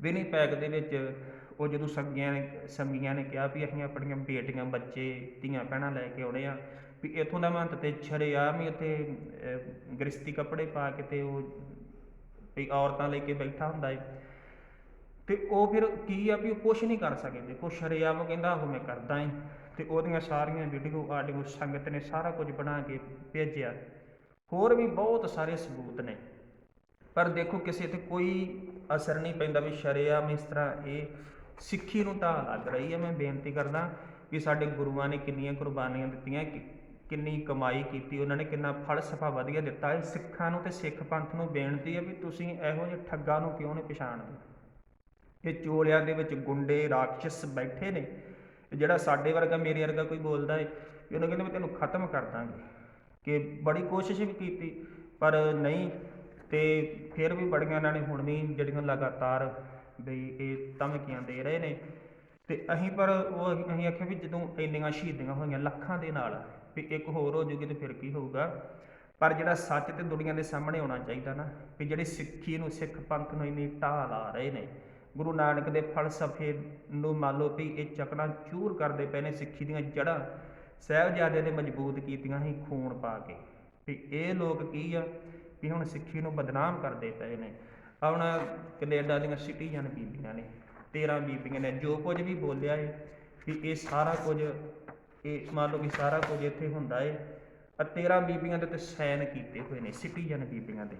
[SPEAKER 1] ਵਿਨੀਪੈਗ ਦੇ ਵਿੱਚ ਉਹ ਜਦੋਂ ਸੰਗੀਆਂ ਨੇ ਸੰਗੀਆਂ ਨੇ ਕਿਹਾ ਵੀ ਅਸੀਂ ਆਪਣੀਆਂ ਬੇਟੀਆਂ ਬੱਚੇ ਧੀਆਂ ਭੈਣਾਂ ਲੈ ਕੇ ਆਉਣੇ ਆ ਵੀ ਇੱਥੋਂ ਦਾ ਮਹੰਤ ਤੇ ਛੜਿਆਮ ਹੀ ਉੱਥੇ ਅਹ, ਗ੍ਰਿਸ਼ਤੀ ਕੱਪੜੇ ਪਾ ਕੇ ਤੇ ਉਹ ਵੀ ਔਰਤਾਂ ਲੈ ਕੇ ਬੈਠਾ ਹੁੰਦਾ ਏ। ਤੇ ਉਹ ਫਿਰ ਕੀ ਆ ਵੀ ਉਹ ਕੁਛ ਨਹੀਂ ਕਰ ਸਕਦੇ ਕੁਛ ਸ਼ਰੇਆਮ ਉਹ ਕਹਿੰਦਾ ਉਹ ਮੈਂ ਕਰਦਾ ਏ। ਤੇ ਉਹਦੀਆਂ ਸਾਰੀਆਂ ਵੀਡੀਓ ਆਡੀਓ ਸੰਗਤ ਨੇ ਸਾਰਾ ਕੁਝ ਬਣਾ ਕੇ ਭੇਜਿਆ। ਹੋਰ ਵੀ ਬਹੁਤ ਸਾਰੇ ਸਬੂਤ ਨੇ। ਪਰ ਦੇਖੋ ਕਿਸੇ ਤੇ ਕੋਈ ਅਸਰ ਨਹੀਂ ਪੈਂਦਾ ਵੀ ਸ਼ਰੇਆਮ ਇਸ ਤਰ੍ਹਾਂ ਇਹ ਸਿੱਖੀ ਨੂੰ ਤਾਂ ਲੱਗ ਰਹੀ ਹੈ। ਮੈਂ ਬੇਨਤੀ ਕਰਦਾ ਕਿ ਸਾਡੇ ਗੁਰੂਆਂ ਨੇ ਕਿੰਨੀਆਂ ਕੁਰਬਾਨੀਆਂ ਦਿੱਤੀਆਂ ਕਿੰਨੀ ਕਮਾਈ ਕੀਤੀ, ਉਹਨਾਂ ਨੇ ਕਿੰਨਾ ਫਲਸਫਾ ਵਧੀਆ ਦਿੱਤਾ। ਹੈ ਸਿੱਖਾਂ ਨੂੰ ਤੇ ਸਿੱਖ ਪੰਥ ਨੂੰ ਬੇਨਤੀ ਹੈ ਵੀ ਤੁਸੀਂ ਇਹੋ ਜਿਹੇ ਠੱਗਾਂ ਨੂੰ ਕਿਉਂ ਨਹੀਂ ਪਛਾਣਦੇ? ਇਹ ਚੋਲਿਆਂ ਦੇ ਵਿੱਚ ਗੁੰਡੇ ਰਾਖਸ਼ ਬੈਠੇ ਨੇ। ਜਿਹੜਾ ਸਾਡੇ ਵਰਗਾ ਮੇਰੇ ਵਰਗਾ ਕੋਈ ਬੋਲਦਾ ਹੈ ਵੀ ਉਹਨੂੰ ਕਹਿੰਦੇ ਵੀ ਤੈਨੂੰ ਖਤਮ ਕਰ ਦਾਂਗੇ। ਕਿ ਬੜੀ ਕੋਸ਼ਿਸ਼ ਵੀ ਕੀਤੀ, ਪਰ ਨਹੀਂ, ਤੇ ਫਿਰ ਵੀ ਬੜੀਆਂ ਇਹਨਾਂ ਨੇ ਹੁਣ ਵੀ ਜਿਹੜੀਆਂ ਲਗਾਤਾਰ ਵੀ ਇਹ ਧਮਕੀਆਂ ਦੇ ਰਹੇ ਨੇ। ਤੇ ਅਸੀਂ ਪਰ ਉਹ ਅਸੀਂ ਆਖਿਆ ਵੀ ਜਦੋਂ ਇੰਨੀਆਂ ਸ਼ਹੀਦੀਆਂ ਹੋਈਆਂ ਲੱਖਾਂ ਦੇ ਨਾਲ, ਵੀ ਇੱਕ ਹੋਰ ਹੋ ਜੂਗੀ ਤੇ ਫਿਰ ਕੀ ਹੋਊਗਾ। ਪਰ ਜਿਹੜਾ ਸੱਚ ਤੇ ਦੁਨੀਆ ਦੇ ਸਾਹਮਣੇ ਆਉਣਾ ਚਾਹੀਦਾ ਨਾ, ਵੀ ਜਿਹੜੀ ਸਿੱਖੀ ਨੂੰ, ਸਿੱਖ ਪੰਥ ਨੂੰ ਇੰਨੀ ਢਾਲ ਆ ਰਹੇ ਨੇ ਗੁਰੂ ਨਾਨਕ ਦੇ ਫਲਸਫੇ ਨੂੰ ਮੰਨ ਲਓ ਵੀ ਇਹ ਚੱਕਣਾ ਚੂਰ ਕਰਦੇ ਪਏ ਨੇ, ਸਿੱਖੀ ਦੀਆਂ ਜੜ੍ਹਾਂ ਸਾਹਿਬਜ਼ਾਦੇ ਨੇ ਮਜ਼ਬੂਤ ਕੀਤੀਆਂ ਸੀ ਖੂਨ ਪਾ ਕੇ। ਵੀ ਇਹ ਲੋਕ ਕੀ ਆ? ਵੀ ਹੁਣ ਸਿੱਖੀ ਨੂੰ ਬਦਨਾਮ ਕਰਦੇ ਪਏ ਨੇ। ਹੁਣ ਕੈਨੇਡਾ ਦੀਆਂ ਸਿਟੀਜ਼ਨ ਬੀਬੀਆਂ ਨੇ 13 ਬੀਬੀਆਂ ਨੇ, ਜੋ ਕੁਝ ਵੀ ਬੋਲਿਆ ਏ, ਵੀ ਇਹ ਸਾਰਾ ਕੁਝ, ਇਹ ਮੰਨ ਲਓ ਕਿ ਸਾਰਾ ਕੁਝ ਇੱਥੇ ਹੁੰਦਾ ਏ। ਆ 13 ਬੀਬੀਆਂ ਦੇ ਤੇ ਸਾਈਨ ਕੀਤੇ ਹੋਏ ਨੇ, ਸਿਟੀਜ਼ਨ ਬੀਬੀਆਂ ਦੇ।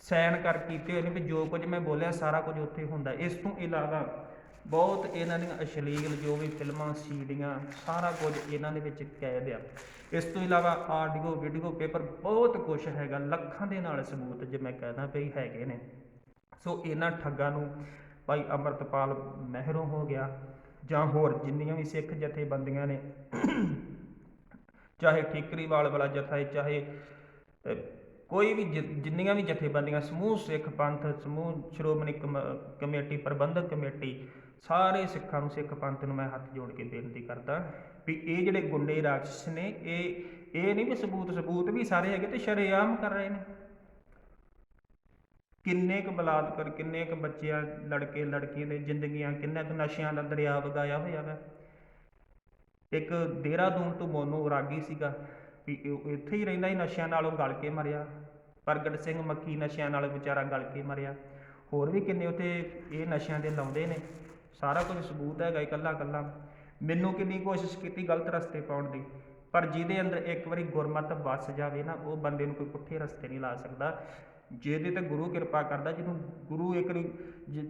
[SPEAKER 1] ਸਾਈਨ ਕਰ ਕੀਤੇ ਹੋਏ ਨੇ ਵੀ ਜੋ ਕੁਝ ਮੈਂ ਬੋਲਿਆ, ਸਾਰਾ ਕੁਝ ਉੱਥੇ ਹੁੰਦਾ। ਇਸ ਤੋਂ ਇਲਾਵਾ ਬਹੁਤ ਇਹਨਾਂ ਦੀਆਂ ਅਸ਼ਲੀਲ ਜੋ ਵੀ ਫਿਲਮਾਂ, ਸੀਡੀਆਂ, ਸਾਰਾ ਕੁਝ ਇਹਨਾਂ ਦੇ ਵਿੱਚ ਕੈਦ ਆ। ਇਸ ਤੋਂ ਇਲਾਵਾ ਆਡੀਓ, ਵੀਡੀਓ, ਪੇਪਰ ਬਹੁਤ ਕੁਝ ਹੈਗਾ। ਲੱਖਾਂ ਦੇ ਨਾਲ ਸਬੂਤ ਜੇ ਮੈਂ ਕਹਿੰਦਾ ਪਈ ਹੈਗੇ ਨੇ। ਸੋ ਇਹਨਾਂ ਠੱਗਾਂ ਨੂੰ ਭਾਈ ਅਮਰਤਪਾਲ ਮਹਿਰੋਂ ਹੋ ਗਿਆ ਜਾਂ ਹੋਰ ਜਿੰਨੀਆਂ ਵੀ ਸਿੱਖ ਜਥੇਬੰਦੀਆਂ ਨੇ, ਚਾਹੇ ਠੀਕਰੀਵਾਲ ਵਾਲਾ ਜਥਾ ਹੈ, ਚਾਹੇ ਕੋਈ ਵੀ ਜਿ- ਜਿੰਨੀਆਂ ਵੀ ਜਥੇਬੰਦੀਆਂ, ਸਮੂਹ ਸਿੱਖ ਪੰਥ, ਸਮੂਹ ਸ਼੍ਰੋਮਣੀ ਕਮ- ਕਮੇਟੀ, ਪ੍ਰਬੰਧਕ ਕਮੇਟੀ, ਸਾਰੇ ਸਿੱਖਾਂ ਨੂੰ ਸਿੱਖ ਪੰਥ ਨੂੰ ਮੈਂ ਹੱਥ ਜੋੜ ਕੇ ਬੇਨਤੀ ਕਰਦਾ ਵੀ ਇਹ ਜਿਹੜੇ ਗੁੰਡੇ ਰਾਖਸ਼ ਨੇ, ਇਹ ਇਹ ਨਹੀਂ ਵੀ ਸਬੂਤ ਸਬੂਤ ਵੀ ਸਾਰੇ ਹੈਗੇ ਤੇ ਸ਼ਰੇਆਮ ਕਰ ਰਹੇ ਨੇ। ਕਿੰਨੇ ਕੁ ਬਲਾਤਕਾਰ, ਕਿੰਨੇ ਕੁ ਬੱਚਿਆਂ, ਲੜਕੇ, ਲੜਕੀਆਂ ਦੇ ਜ਼ਿੰਦਗੀਆਂ, ਕਿੰਨਾ ਕੁ ਨਸ਼ਿਆਂ ਦਾ ਦਰਿਆ ਵਗਾਇਆ ਹੋਇਆ ਵਾ। ਇੱਕ ਦੇਹਰਾਦੂਨ ਤੋਂ ਮੋਨੂ ਰਾਗੀ ਸੀਗਾ ਵੀ ਉਹ ਇੱਥੇ ਹੀ ਰਹਿੰਦਾ ਸੀ, ਨਸ਼ਿਆਂ ਨਾਲ ਉਹ ਗਲ ਕੇ ਮਰਿਆ। ਪ੍ਰਗਟ ਸਿੰਘ ਮੱਕੀ ਨਸ਼ਿਆਂ ਨਾਲ ਵਿਚਾਰਾ ਗਲ ਕੇ ਮਰਿਆ। ਹੋਰ ਵੀ ਕਿੰਨੇ ਉੱਥੇ ਇਹ ਨਸ਼ਿਆਂ ਦੇ ਲਾਉਂਦੇ ਨੇ। ਸਾਰਾ ਕੁਝ ਸਬੂਤ ਹੈਗਾ ਇਕੱਲਾ ਇਕੱਲਾ। ਮੈਨੂੰ ਕਿੰਨੀ ਕੋਸ਼ਿਸ਼ ਕੀਤੀ ਗਲਤ ਰਸਤੇ ਪਾਉਣ ਦੀ, ਪਰ ਜਿਹਦੇ ਅੰਦਰ ਇੱਕ ਵਾਰੀ ਗੁਰਮਤ ਵਸ ਜਾਵੇ ਨਾ, ਉਹ ਬੰਦੇ ਨੂੰ ਕੋਈ ਪੁੱਠੇ ਰਸਤੇ ਨਹੀਂ ਲਾ ਸਕਦਾ। ਜਿਹਦੇ ਤੇ ਗੁਰੂ ਕਿਰਪਾ ਕਰਦਾ, ਜਿਹਨੂੰ ਗੁਰੂ ਇੱਕ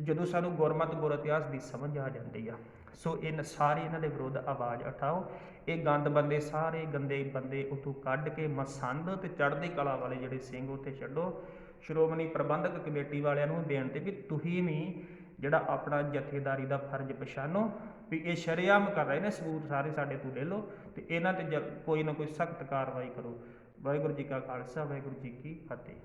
[SPEAKER 1] ਜਦੋਂ ਸਾਨੂੰ ਗੁਰਮਤ ਗੁਰ ਇਤਿਹਾਸ ਦੀ ਸਮਝ ਆ ਜਾਂਦੀ ਆ। ਸੋ ਇਹ ਸਾਰੇ ਇਹਨਾਂ ਦੇ ਵਿਰੁੱਧ ਆਵਾਜ਼ ਉਠਾਓ। ਇਹ ਗੰਦ ਬੰਦੇ, ਸਾਰੇ ਗੰਦੇ ਬੰਦੇ ਉਤੋਂ ਕੱਢ ਕੇ ਮਸੰਦ ਤੇ ਚੜ੍ਹਦੀ ਕਲਾ ਵਾਲੇ ਜਿਹੜੇ ਸਿੰਘ ਉੱਥੇ ਛੱਡੋ। ਸ਼੍ਰੋਮਣੀ ਪ੍ਰਬੰਧਕ ਕਮੇਟੀ ਵਾਲਿਆਂ ਨੂੰ ਬੇਨਤੀ ਵੀ ਤੁਸੀਂ ਵੀ ਜਿਹੜਾ ਆਪਣਾ ਜਥੇਦਾਰੀ ਦਾ ਫਰਜ਼ ਪਛਾਣੋ ਵੀ ਇਹ ਸ਼ਰੇਆਮ ਕਰ ਰਹੇ ਨੇ, ਸਬੂਤ ਸਾਰੇ ਸਾਡੇ ਤੋਂ ਲੈ ਲਓ ਤੇ ਇਹਨਾਂ ਤੇ ਜ- ਕੋਈ ਨਾ ਕੋਈ ਸਖਤ ਕਾਰਵਾਈ ਕਰੋ। ਵਾਹਿਗੁਰੂ ਜੀ ਕਾ ਖਾਲਸਾ, ਵਾਹਿਗੁਰੂ ਜੀ ਕੀ ਫਤਿਹ।